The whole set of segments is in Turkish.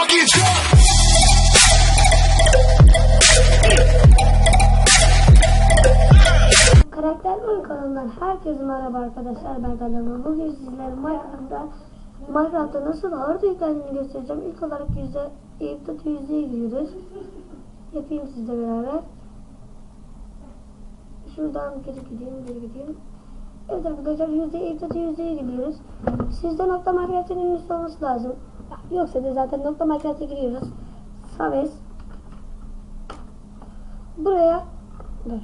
talking truck. Karakter Oyun kanalından herkese merhaba arkadaşlar ben Talha Bugün sizlere Minecraft'ta Minecraft'ta nasıl harita yüklendiğini göstereceğim. İlk olarak yüzde Eyüp'te yüzdeye giriyoruz. Yapayım sizle beraber. Şuradan geri gideyim, geri gideyim. Evet arkadaşlar yüzde Eyüp'te yüzdeye gidiyoruz. Sizde nokta Minecraft'ın ünlüsü olması lazım. Yoksa da zaten nokta Minecraft'a giriyoruz. Saves. Buraya dur.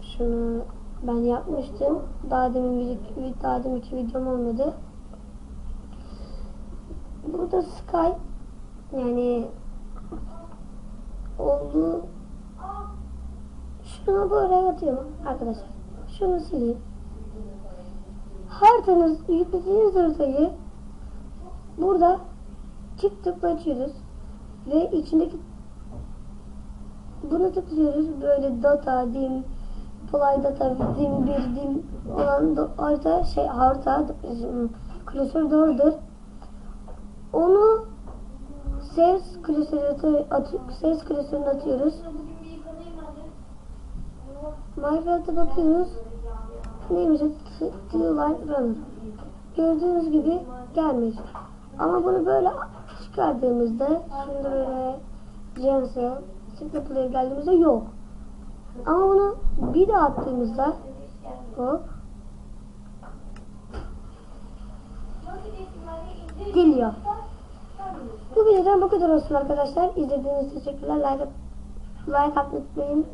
Şunu ben yapmıştım. Daha demin daha demin iki videom olmadı. Burada Sky yani oldu. Şunu böyle atıyorum arkadaşlar. Şunu sileyim. Haritanız yüklediğiniz haritayı burada çift tıkla açıyoruz ve içindeki bunu tıklıyoruz böyle data dim Play data dim bir dim olan harita şey harita ım, klasör doğrudur. Onu ses klasörü atı, ses klasörüne atıyoruz. Minecraft'a bakıyoruz. Neymiş? T-Line. Gördüğünüz gibi gelmiş. Ama bunu böyle çıkardığımızda şimdi böyle Jensel Single Player geldiğimizde yok. Ama bunu bir daha attığımızda hop geliyor. Bu videodan bu kadar olsun arkadaşlar. İzlediğiniz için teşekkürler. Like, like atmayı unutmayın.